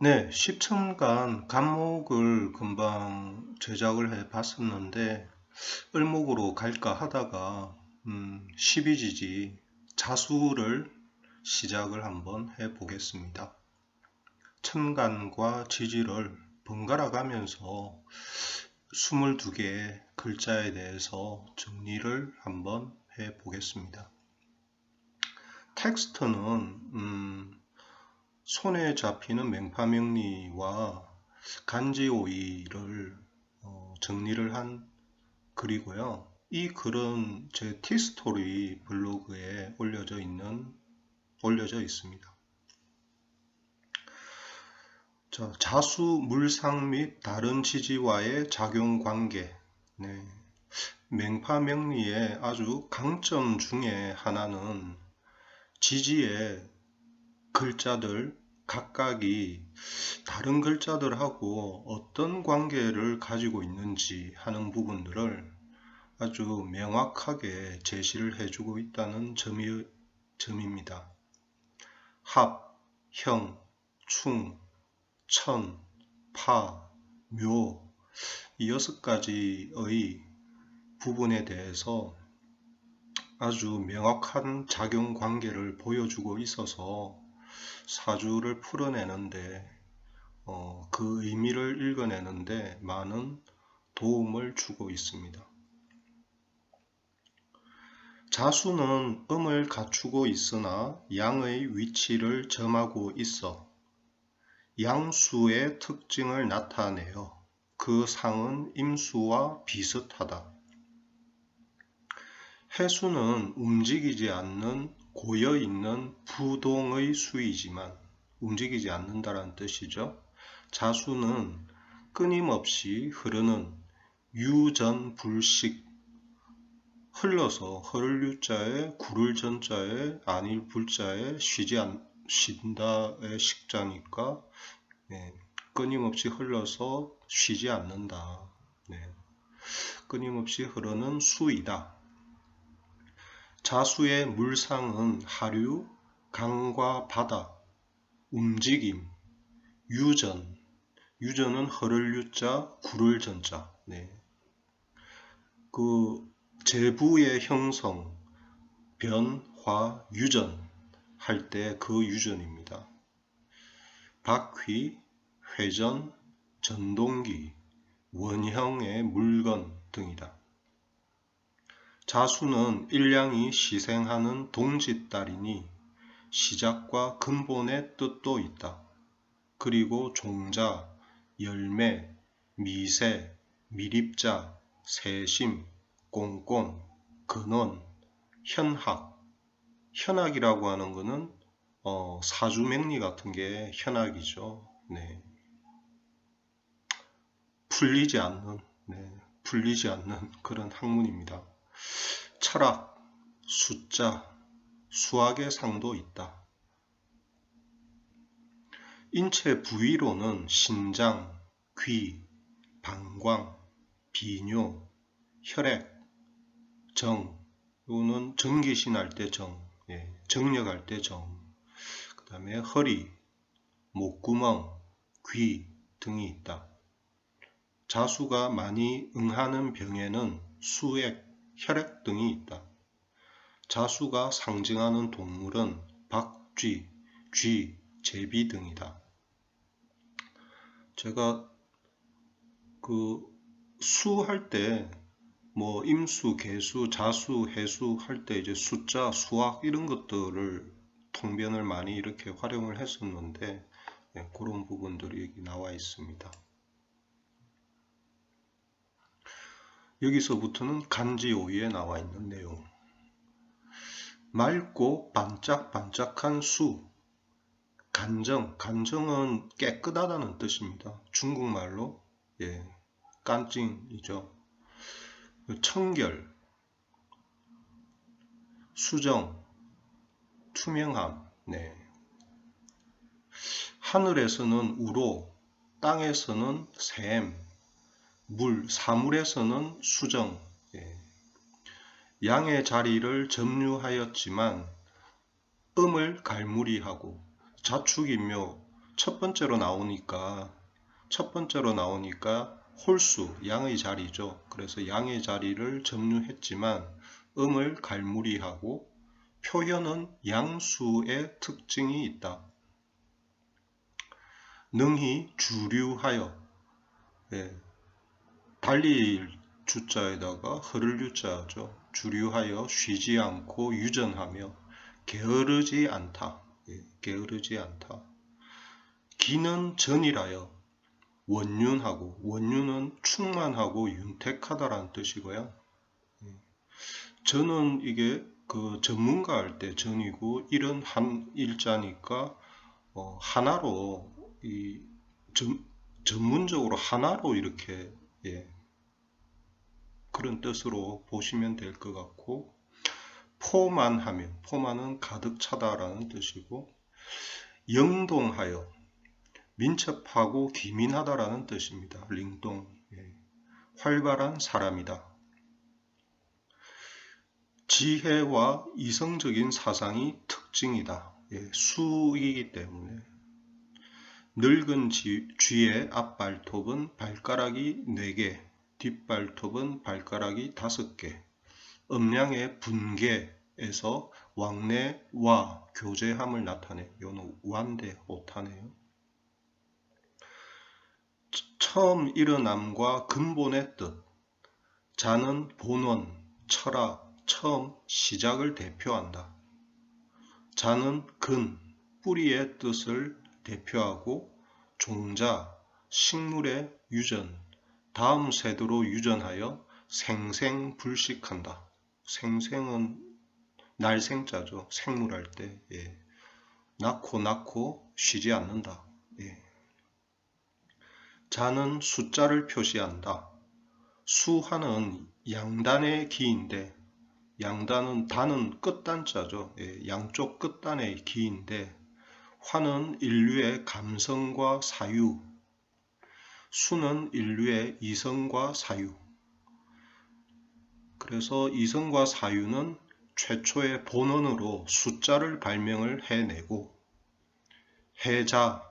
네, 10층간 간목을 금방 제작을 해 봤었는데 을목으로 갈까 하다가 음, 12지지 자수를 시작을 한번 해 보겠습니다. 천간과 지지를 번갈아 가면서 22개의 글자에 대해서 정리를 한번 해 보겠습니다. 텍스트는 음, 손에 잡히는 맹파명리와 간지오이를 어, 정리를 한 글이고요. 이 글은 제 티스토리 블로그에 올려져 있는 올려져 있습니다. 자, 자수 물상 및 다른 지지와의 작용 관계. 네. 맹파명리의 아주 강점 중에 하나는 지지의 글자들 각각이 다른 글자들하고 어떤 관계를 가지고 있는지 하는 부분들을 아주 명확하게 제시를 해주고 있다는 점이, 점입니다. 합, 형, 충, 천, 파, 묘, 이 여섯 가지의 부분에 대해서 아주 명확한 작용 관계를 보여주고 있어서 사주를 풀어내는데 어, 그 의미를 읽어내는데 많은 도움을 주고 있습니다. 자수는 음을 갖추고 있으나 양의 위치를 점하고 있어 양수의 특징을 나타내어 그 상은 임수와 비슷하다. 해수는 움직이지 않는 고여 있는 부동의 수이지만 움직이지 않는다는 뜻이죠. 자수는 끊임없이 흐르는 유전불식 흘러서 흐를 유자에 구를 전자에 아닐 불자에 쉬지 않, 쉰다의 식자니까 네, 끊임없이 흘러서 쉬지 않는다. 네, 끊임없이 흐르는 수이다. 자수의 물상은 하류, 강과 바다, 움직임, 유전, 유전은 허를 유자, 구를 전자. 네. 그 제부의 형성, 변화, 유전 할 때 그 유전입니다. 바퀴, 회전, 전동기, 원형의 물건 등이다. 자수는 일량이 시생하는 동짓딸이니 시작과 근본의 뜻도 있다. 그리고 종자, 열매, 미세, 미립자, 세심, 꽁꽁, 근원, 현학. 현학이라고 하는 것은 어, 사주맹리 같은 게 현학이죠. 네. 풀리지 않는, 네. 풀리지 않는 그런 학문입니다. 철학, 숫자, 수학의 상도 있다. 인체 부위로는 신장, 귀, 방광, 비뇨, 혈액, 정, 이거는 정기신 할 때 정, 예, 정력할 때 정, 그 다음에 허리, 목구멍, 귀 등이 있다. 자수가 많이 응하는 병에는 수액, 혈액 등이 있다. 자수가 상징하는 동물은 박쥐, 쥐, 제비 등이다. 제가 그 수 할 때 뭐 임수, 개수, 자수, 해수 할 때 이제 숫자, 수학 이런 것들을 통변을 많이 이렇게 활용을 했었는데 네, 그런 부분들이 여기 나와 있습니다. 여기서부터는 간지 오이에 나와 있는 내용. 맑고 반짝반짝한 수. 간정. 간정은 깨끗하다는 뜻입니다. 중국말로 예, 깐찡이죠. 청결, 수정, 투명함. 네. 하늘에서는 우로, 땅에서는 샘, 물, 사물에서는 수정, 예. 양의 자리를 점유하였지만 음을 갈무리하고 자축인묘, 첫 번째로 나오니까 첫 번째로 나오니까 홀수 양의 자리죠. 그래서 양의 자리를 점유했지만 음을 갈무리하고 표현은 양수의 특징이 있다. 능히 주류하여 예, 달릴 주자에다가 흐를 유자죠. 주류하여 쉬지 않고 유전하며 게으르지 않다. 예, 게으르지 않다. 기는 전이라여 원윤하고 원윤은 충만하고 윤택하다라는 뜻이고요. 예, 저는 이게 그 전문가 할 때 전이고 이런 한 일자니까 어, 하나로 이 전, 전문적으로 하나로 이렇게 예, 그런 뜻으로 보시면 될 것 같고 포만하며 포만은 가득 차다라는 뜻이고 영동하여 민첩하고 기민하다라는 뜻입니다. 링동 예. 활발한 사람이다. 지혜와 이성적인 사상이 특징이다. 예, 수이기 때문에 늙은 쥐 의 앞발톱은 발가락이 4개, 뒷발톱은 발가락이 5개. 음량의 분계에서 왕래와 교제함을 나타내. 요는 완대 오타네요. 처음 일어남과 근본의 뜻. 자는 본원, 철학, 처음 시작을 대표한다. 자는 근, 뿌리의 뜻을 대표하고 종자, 식물의 유전, 다음 세대로 유전하여 생생불식한다. 생생은 날생자죠. 생물할 때 예. 낳고 낳고 쉬지 않는다. 예. 자는 숫자를 표시한다. 수하는 양단의 기인데 양단은 단은 끝단자죠. 예. 양쪽 끝단의 기인데 화는 인류의 감성과 사유, 수는 인류의 이성과 사유. 그래서 이성과 사유는 최초의 본원으로 숫자를 발명을 해내고 해자,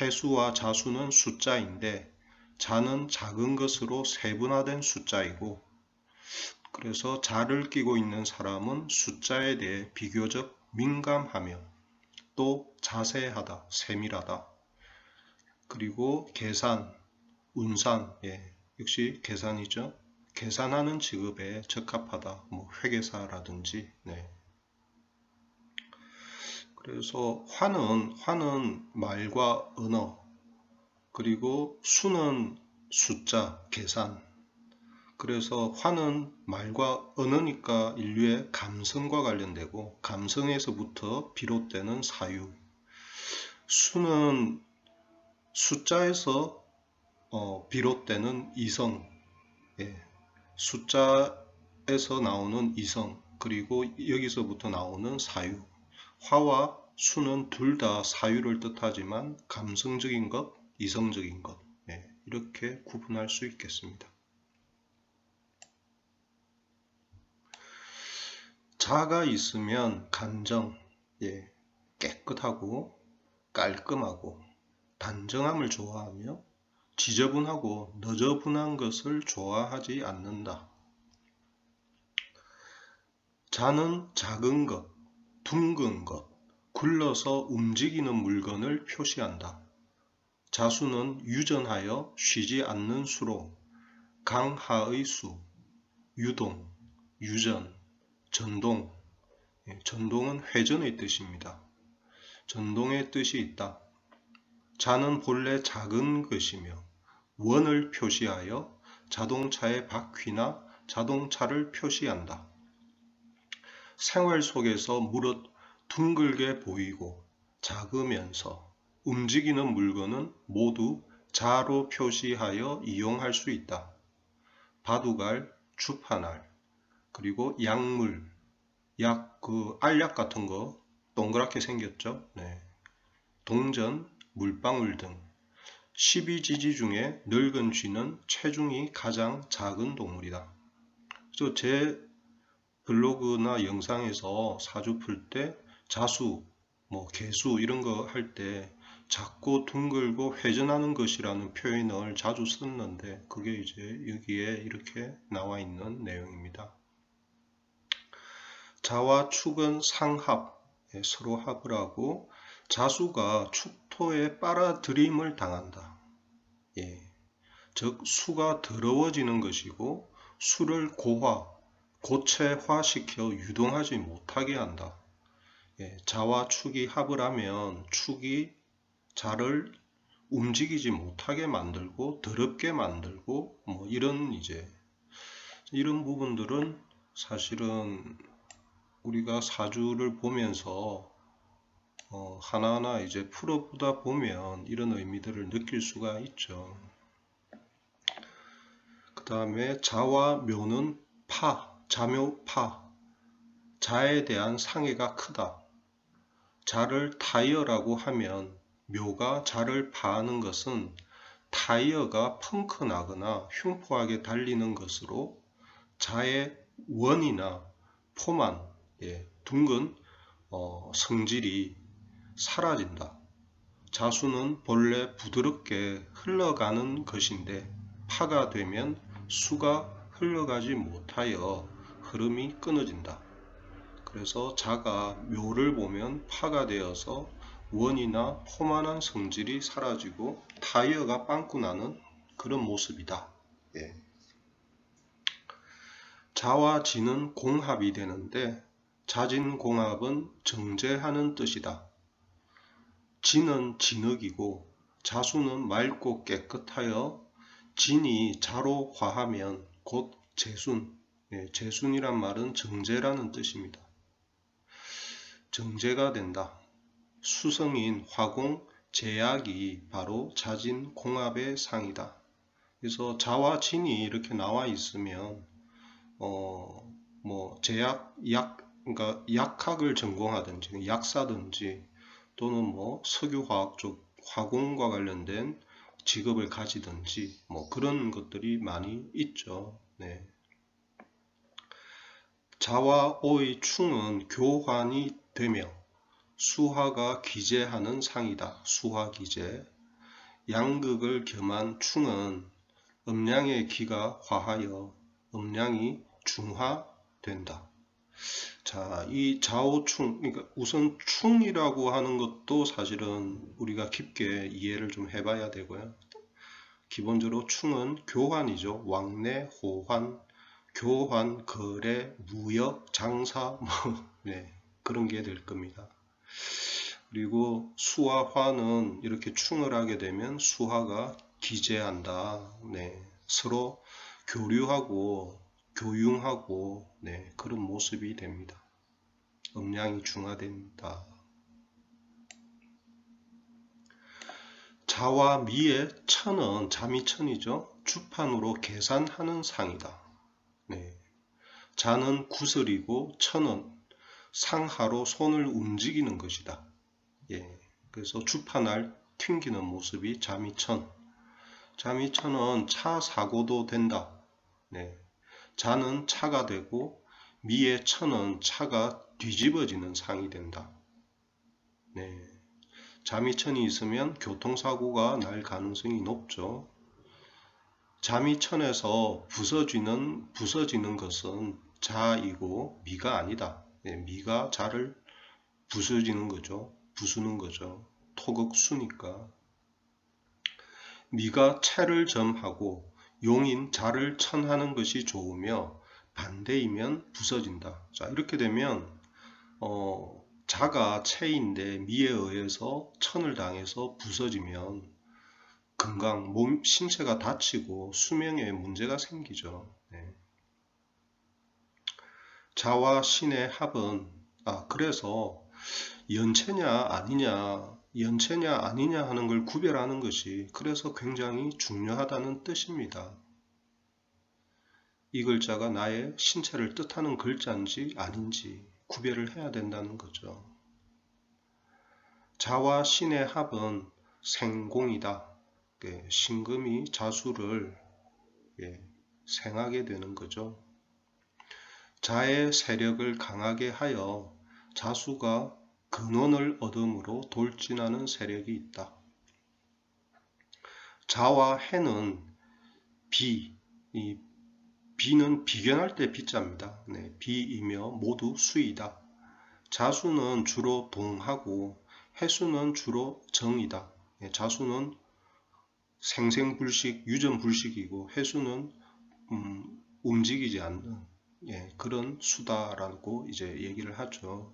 해수와 자수는 숫자인데 자는 작은 것으로 세분화된 숫자이고 그래서 자를 끼고 있는 사람은 숫자에 대해 비교적 민감하며 또 자세하다, 세밀하다. 그리고 계산, 운산, 예, 역시 계산이죠. 계산하는 직업에 적합하다. 뭐 회계사라든지. 네. 그래서 화는 화는 말과 언어 그리고 수는 숫자, 계산. 그래서 화는 말과 언어니까 인류의 감성과 관련되고 감성에서부터 비롯되는 사유. 수는 숫자에서 어, 비롯되는 이성, 예. 숫자에서 나오는 이성, 그리고 여기서부터 나오는 사유. 화와 수는 둘 다 사유를 뜻하지만 감성적인 것, 이성적인 것, 예. 이렇게 구분할 수 있겠습니다. 자가 있으면 간정, 예, 깨끗하고 깔끔하고 단정함을 좋아하며 지저분하고 너저분한 것을 좋아하지 않는다. 자는 작은 것, 둥근 것, 굴러서 움직이는 물건을 표시한다. 자수는 유전하여 쉬지 않는 수로 강하의 수, 유동, 유전, 전동, 예, 전동은 회전의 뜻입니다. 전동의 뜻이 있다. 자는 본래 작은 것이며 원을 표시하여 자동차의 바퀴나 자동차를 표시한다. 생활 속에서 무릇 둥글게 보이고 작으면서 움직이는 물건은 모두 자로 표시하여 이용할 수 있다. 바둑알, 주판알, 그리고 약물, 약, 그, 알약 같은 거 동그랗게 생겼죠. 네. 동전, 물방울 등 12지지 중에 늙은 쥐는 체중이 가장 작은 동물이다. 그래서 제 블로그나 영상에서 사주 풀 때 자수, 뭐 개수 이런 거 할 때 작고 둥글고 회전하는 것이라는 표현을 자주 썼는데 그게 이제 여기에 이렇게 나와 있는 내용입니다. 자와 축은 상합, 예, 서로 합을 하고 자수가 축토에 빨아들임을 당한다. 예, 즉 수가 더러워지는 것이고 수를 고화, 고체화시켜 유동하지 못하게 한다. 예, 자와 축이 합을 하면 축이 자를 움직이지 못하게 만들고 더럽게 만들고 뭐 이런 이제 이런 부분들은 사실은 우리가 사주를 보면서 어, 하나하나 이제 풀어보다 보면 이런 의미들을 느낄 수가 있죠. 그 다음에 자와 묘는 파, 자묘파, 자에 대한 상해가 크다. 자를 타이어라고 하면 묘가 자를 파하는 것은 타이어가 펑크 나거나 흉포하게 달리는 것으로 자의 원이나 포만, 예, 둥근 어, 성질이 사라진다. 자수는 본래 부드럽게 흘러가는 것인데 파가 되면 수가 흘러가지 못하여 흐름이 끊어진다. 그래서 자가 묘를 보면 파가 되어서 원이나 포만한 성질이 사라지고 타이어가 빵꾸 나는 그런 모습이다. 예. 자와 지는 공합이 되는데 자진공합은 정제하는 뜻이다. 진은 진흙이고 자수는 맑고 깨끗하여 진이 자로 화하면 곧 재순, 예, 재순이란 말은 정제라는 뜻입니다. 정제가 된다. 수성인 화공 제약이 바로 자진 공합의 상이다. 그래서 자와 진이 이렇게 나와 있으면 어 뭐 제약 약 그러니까 약학을 전공하든지 약사든지 또는 뭐 석유화학 쪽 화공과 관련된 직업을 가지든지 뭐 그런 것들이 많이 있죠. 네. 자와 오의 충은 교환이 되며 수화가 기재하는 상이다. 수화 기재. 양극을 겸한 충은 음량의 기가 화하여 음량이 중화된다. 자, 이 좌우충, 그러니까 우선 충이라고 하는 것도 사실은 우리가 깊게 이해를 좀 해봐야 되고요. 기본적으로 충은 교환이죠. 왕래, 호환, 교환, 거래, 무역, 장사, 뭐, 네, 그런 게 될 겁니다. 그리고 수와 화는 이렇게 충을 하게 되면 수화가 기재한다. 네, 서로 교류하고 교융하고 네, 그런 모습이 됩니다. 음량이 중화된다. 자와 미의 천은 자미천이죠. 주판으로 계산하는 상이다. 네. 자는 구슬이고 천은 상하로 손을 움직이는 것이다. 예. 그래서 주판을 튕기는 모습이 자미천. 자미천은 차 사고도 된다. 네. 자는 차가 되고 미의 천은 차가 뒤집어지는 상이 된다. 네. 자미천이 있으면 교통사고가 날 가능성이 높죠. 자미천에서 부서지는 부서지는 것은 자이고 미가 아니다. 네, 미가 자를 부서지는 거죠. 부수는 거죠. 토극수니까. 미가 채를 점하고 용인 자를 천하는 것이 좋으며 반대이면 부서진다. 자 이렇게 되면 어, 자가 체인데 미에 의해서 천을 당해서 부서지면 건강, 몸, 신체가 다치고 수명에 문제가 생기죠. 네. 자와 신의 합은 아 그래서 연체냐 아니냐 연체냐 아니냐 하는 걸 구별하는 것이 그래서 굉장히 중요하다는 뜻입니다. 이 글자가 나의 신체를 뜻하는 글자인지 아닌지 구별을 해야 된다는 거죠. 자와 신의 합은 생공이다. 예, 신금이 자수를 예, 생하게 되는 거죠. 자의 세력을 강하게 하여 자수가 근원을 얻음으로 돌진하는 세력이 있다. 자와 해는 비, 이 비는 비견할 때 비자입니다. 네, 비이며 모두 수이다. 자수는 주로 동하고 해수는 주로 정이다. 예, 자수는 생생불식, 유전불식이고 해수는 음, 움직이지 않는 예, 그런 수다라고 이제 얘기를 하죠.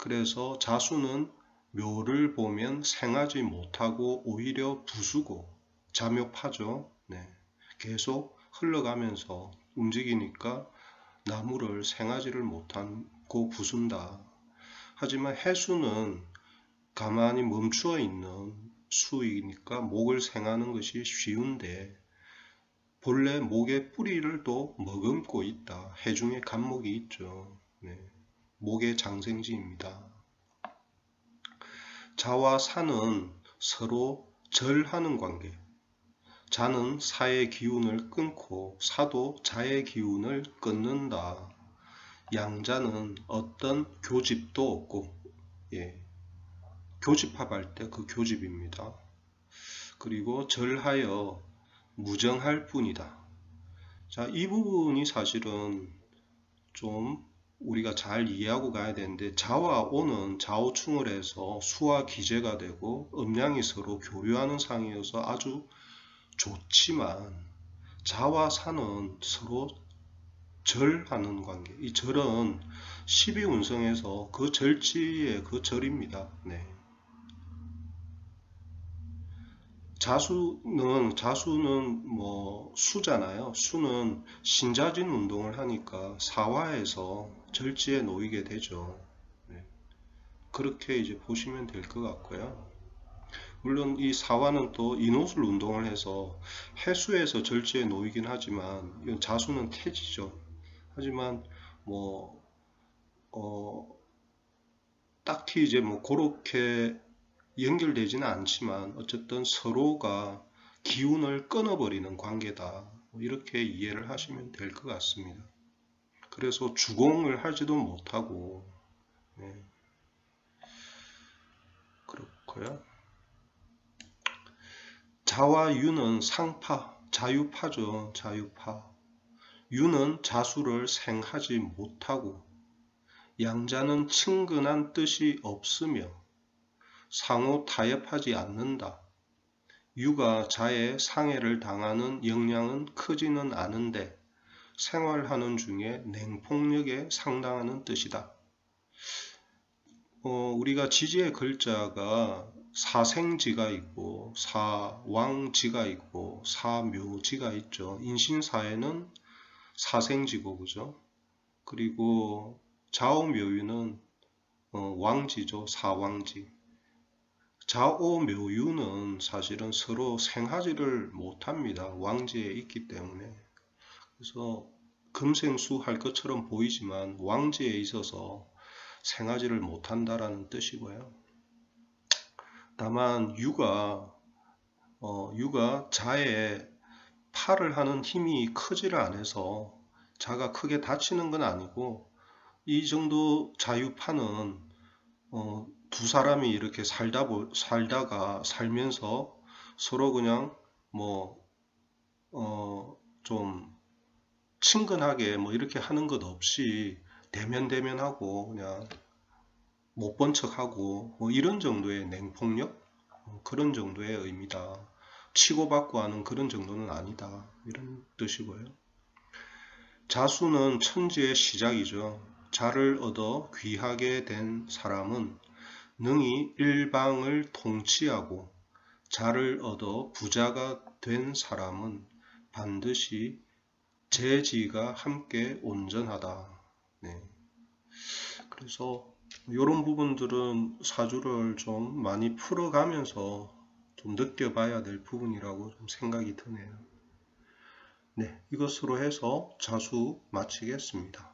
그래서 자수는 묘를 보면 생하지 못하고 오히려 부수고 잠욕하죠. 네, 계속 흘러가면서 움직이니까 나무를 생하지를 못하고 부순다. 하지만 해수는 가만히 멈추어 있는 수이니까 목을 생하는 것이 쉬운데 본래 목의 뿌리를 또 머금고 있다. 해중에 간목이 있죠. 네. 목의 장생지입니다. 자와 사는 서로 절하는 관계. 자는 사의 기운을 끊고 사도 자의 기운을 끊는다. 양자는 어떤 교집도 없고, 예, 교집합할 때 그 교집입니다. 그리고 절하여 무정할 뿐이다. 자, 이 부분이 사실은 좀 우리가 잘 이해하고 가야 되는데 자와 오는 좌우충을 해서 수와 기재가 되고 음양이 서로 교류하는 상이어서 아주 좋지만 자와 사는 서로 절하는 관계. 이 절은 12운성에서 그 절지의 그 절입니다. 네. 자수는 자수는 뭐 수잖아요. 수는 신자진 운동을 하니까 사화에서 절지에 놓이게 되죠. 네. 그렇게 이제 보시면 될 것 같고요. 물론 이 사화는 또 인호술 운동을 해서 해수에서 절지에 놓이긴 하지만 이건 자수는 태지죠. 하지만 뭐 어, 딱히 이제 뭐 그렇게 연결되지는 않지만 어쨌든 서로가 기운을 끊어버리는 관계다. 뭐 이렇게 이해를 하시면 될 것 같습니다. 그래서 주공을 하지도 못하고 네. 그렇고요. 자와 유는 상파, 자유파죠. 자유파. 유는 자수를 생하지 못하고 양자는 친근한 뜻이 없으며 상호 타협하지 않는다. 유가 자의 상해를 당하는 역량은 크지는 않은데 생활하는 중에 냉폭력에 상당하는 뜻이다. 어, 우리가 지지의 글자가 사생지가 있고 사왕지가 있고 사묘지가 있죠. 인신사에는 사생지고 그죠? 그리고 좌우묘유는 어, 왕지죠. 사왕지. 좌오묘유는 사실은 서로 생하지를 못합니다. 왕지에 있기 때문에. 그래서 금생수 할 것처럼 보이지만 왕지에 있어서 생하지를 못한다라는 뜻이고요. 다만 유가 어, 유가 자의 팔을 하는 힘이 크지를 않아서 자가 크게 다치는 건 아니고 이 정도 자유파는 어, 두 사람이 이렇게 살다 보, 살다가 살면서 서로 그냥 뭐, 어, 좀 친근하게 뭐 이렇게 하는 것 없이 대면 대면하고 그냥 못 본 척하고 뭐 이런 정도의 냉폭력 어, 그런 정도의 의미다. 치고받고 하는 그런 정도는 아니다. 이런 뜻이고요. 자수는 천지의 시작이죠. 자를 얻어 귀하게 된 사람은 능히 일방을 통치하고 자를 얻어 부자가 된 사람은 반드시 재지가 함께 온전하다. 네. 그래서 이런 부분들은 사주를 좀 많이 풀어가면서 좀 느껴봐야 될 부분이라고 좀 생각이 드네요. 네, 이것으로 해서 자수 마치겠습니다.